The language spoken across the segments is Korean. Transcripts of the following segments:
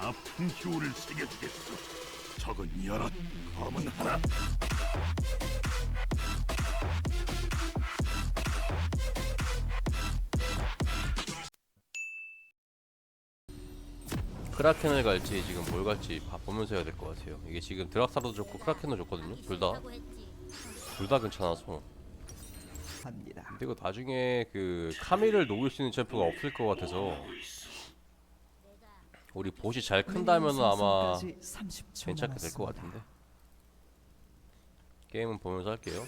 아픈 효를 새겨주겠어. 적은 여럿, 검은 하나. 크라켄을 갈지 지금 뭘 갈지 봐- 보면서 해야 될 것 같아요. 이게 지금 드락사도 좋고 크라켄도 좋거든요. 둘 다. 둘 다 괜찮아서. 합니다. 이거 나중에 그 카밀을 녹일 수 있는 챔프가 없을 것 같아서 우리 보시 잘 큰다면은 아마 괜찮게 될 것 같은데. 게임은 보면서 할게요.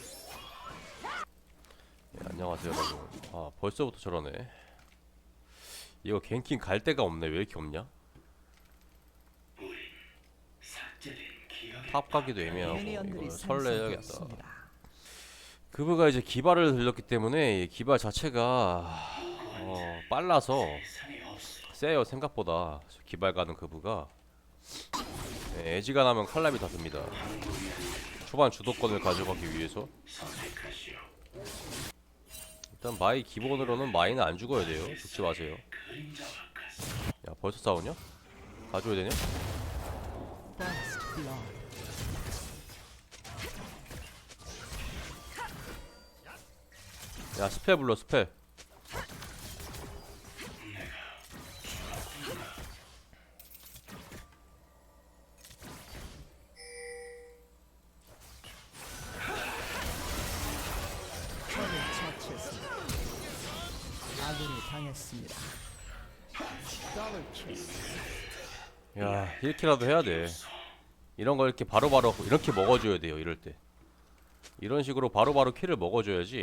네, 안녕하세요 여러분. 아 벌써부터 저러네. 이거 갱킹 갈 데가 없네. 왜 이렇게 없냐? 탑 가기도 애매하고 이거 설레야겠다. 그브가 이제 기발을 들렸기 때문에 이 기발 자체가 어, 빨라서 세요 생각보다 기발 가는 그브가 네, 에지가 나면 칼날이 다 듭니다. 초반 주도권을 가져가기 위해서 일단 마이 기본으로는 마이는 안 죽어야 돼요. 죽지 마세요. 야 벌써 싸우냐? 가져야 되냐? 야 스펠 불러 스펠 야 이렇게라도 해야 돼. 이런 거 이렇게 바로 바로 이렇게 먹어줘야 돼요 이럴 때. 이런 식으로 바로바로 킬을 먹어줘야지.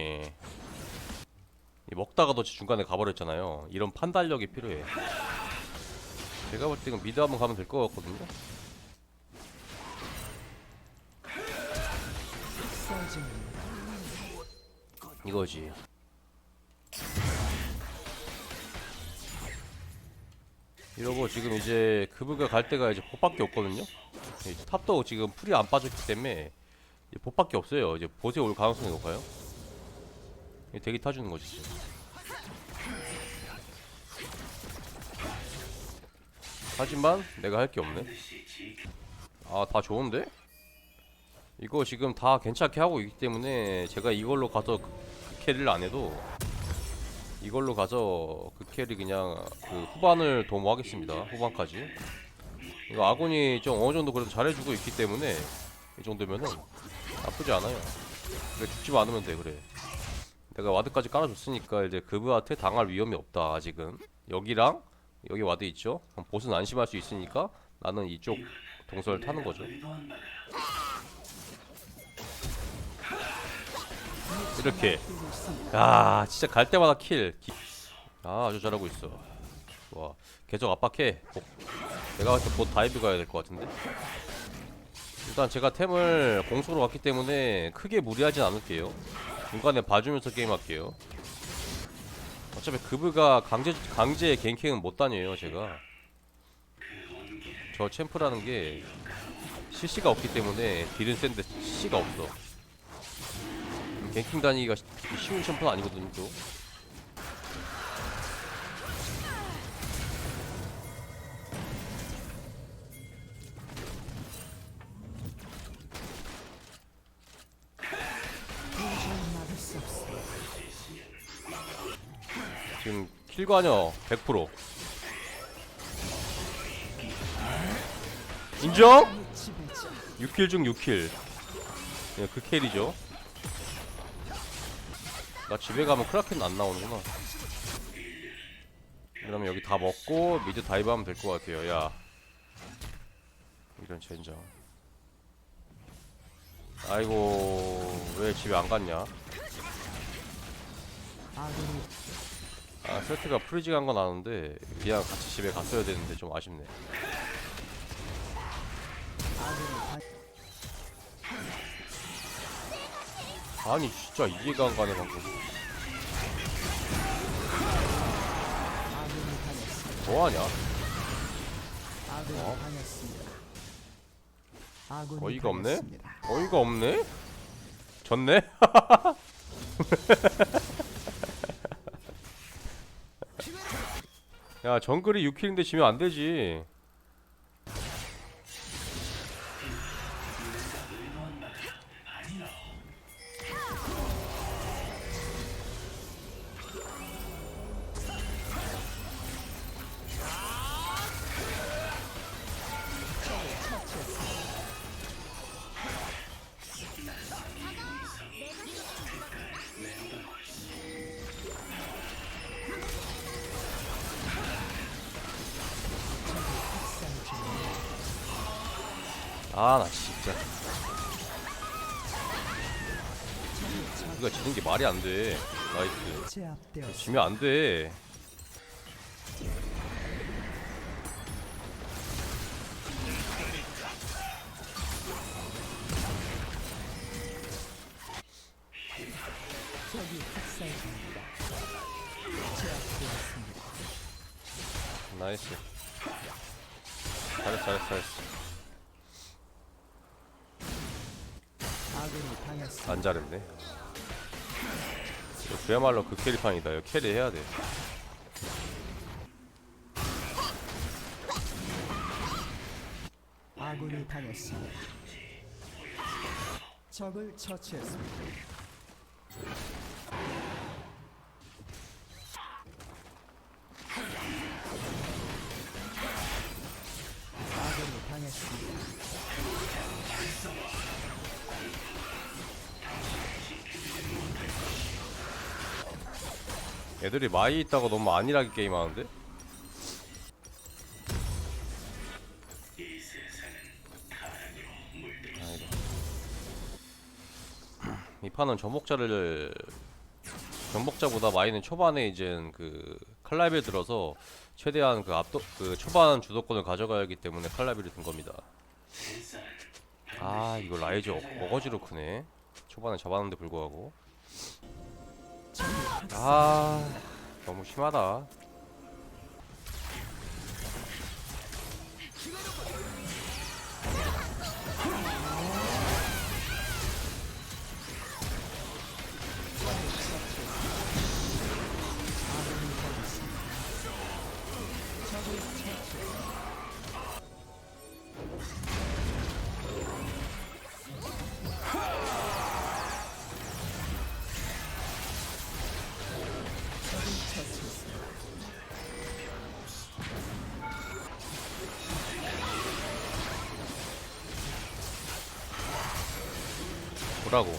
이 먹다가도 중간에 가버렸잖아요. 이런 판단력이 필요해. 제가 볼 때는 미드 한번 가면 될 것 같거든요. 이거지 이러고 지금 이제 그브가 갈 때가 이제 보밖에 없거든요. 이 탑도 지금 풀이 안 빠졌기 때문에 이제 보밖에 없어요. 이제 보세 올 가능성이 높아요. 이 대기 타주는 거지 지금. 하지만 내가 할 게 없네. 아 다 좋은데? 이거 지금 다 괜찮게 하고 있기 때문에 제가 이걸로 가서 그, 그 캐리를 안 해도 이걸로 가서 그 캐리 그냥 그 후반을 도모하겠습니다. 후반까지. 이거 아군이 좀 어느 정도 그래도 잘해주고 있기 때문에 이 정도면은 나쁘지 않아요. 그래 죽지만 않으면 돼 그래. 내가 와드까지 깔아줬으니까 이제 그브한테 당할 위험이 없다 아직은. 여기랑 여기 와드 있죠? 그럼 보스는 안심할 수 있으니까 나는 이쪽 동선을 타는 거죠 이렇게. 야 진짜 갈 때마다 킬. 기... 아 아주 잘하고 있어. 와 계속 압박해. 복... 내가 봤을 때곧 다이브 가야 될 것 같은데? 일단 제가 템을 공수로 갔기 때문에 크게 무리하진 않을게요. 중간에 봐주면서 게임할게요. 어차피 그브가 강제 강제 갱킹은 못 다녀요 제가. 저 챔프라는 게 CC가 없기 때문에 딜은 센데 CC가 없어 다니기가 쉬- 쉬운 챔프는 아니거든요 또. 지금 킬관여 100% 인정? 지배자. 6킬 중 6킬 예, 그 킬이죠 나 집에 가면 크라켄 안 나오는구나. 그러면 여기 다 먹고 미드 다이브 하면 될 것 같아요. 야. 이런 젠장. 아이고 왜 집에 안 갔냐? 아 세트가 프리징한 건 아는데 그냥 같이 집에 갔어야 되는데 좀 아쉽네 아니 진짜 이해가 안 가네 방금. 뭐하냐 어? 어이가 없네? 어이가 없네? 졌네? 야 정글이 6킬인데 지면 안 되지 아 나 진짜 이거 지는 게 말이 안 돼 나이스 제압되었습니다. 지면 학살됩니다. 제압되었습니다. 나이스 잘했어 잘했어 잘했어 아군이 당했습니다. 안 잘했네 그야말로 그 캐리판이다 이거 캐리 해야 돼 아군이 당했습니다. 적을 처치했습니다. 아군이 당했습니다. 애들이 많이 있다고 너무 안일하게 게임하는데? 이 판은 전복자를 전복자보다 마이는 초반에 이제 그 칼라비를 들어서 최대한 그 압도 그 초반 주도권을 가져가야 하기 때문에 칼라비를 든 겁니다. 아 이거 라이즈 어- 어거지로 크네. 초반에 잡았는데 불구하고. 아 너무 심하다. 뭐라고?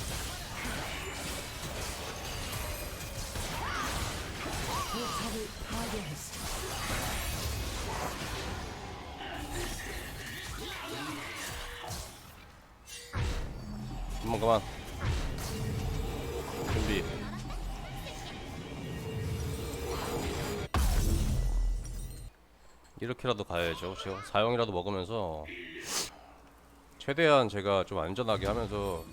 파괴했습니다. 한번 그만. 준비. 이렇게라도 가야죠. 그렇죠? 사형이라도 먹으면서 최대한 제가 좀 안전하게 하면서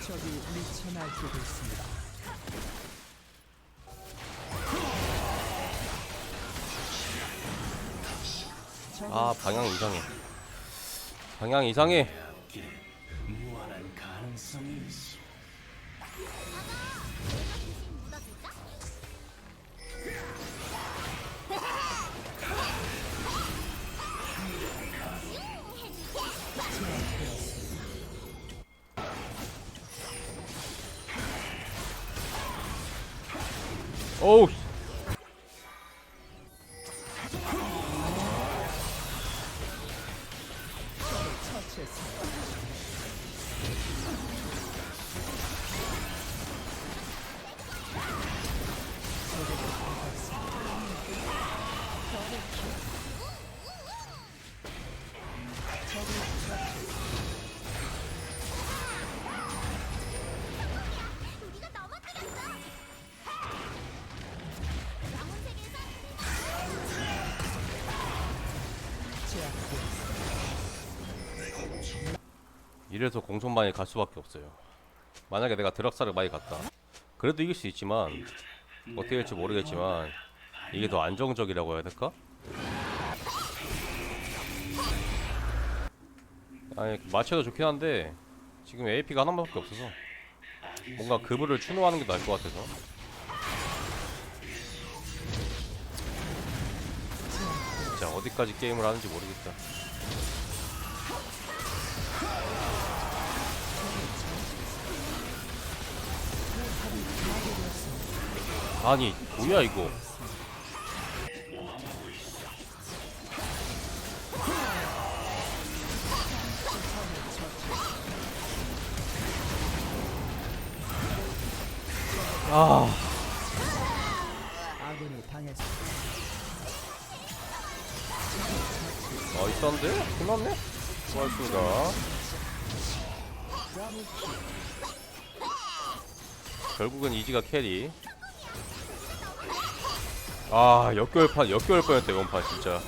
적이 미쳐 날뛰고 있습니다. 적을 아 방향 이상해. 방향 이상해. 오우. 처치했습니다. 이래서 공손만이 갈 수밖에 없어요. 만약에 내가 드락사를 많이 갔다. 그래도 이길 수 있지만 어떻게 될지 모르겠지만 이게 더 안정적이라고 해야 될까? 아니 마체도 좋긴 한데 지금 AP가 하나밖에 없어서 뭔가 그부를 추노하는 게 나을 것 같아서 진짜 어디까지 게임을 하는지 모르겠다. 아니 뭐야 이거 아 나이스한데? 끝났네? 수고하셨습니다 결국은 이지가 캐리 아 역결판 역결 뻔했다 이번 판 진짜.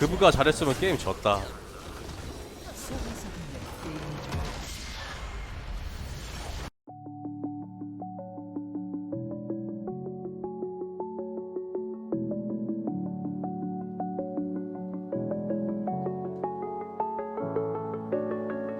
그부가 잘했으면 게임 졌다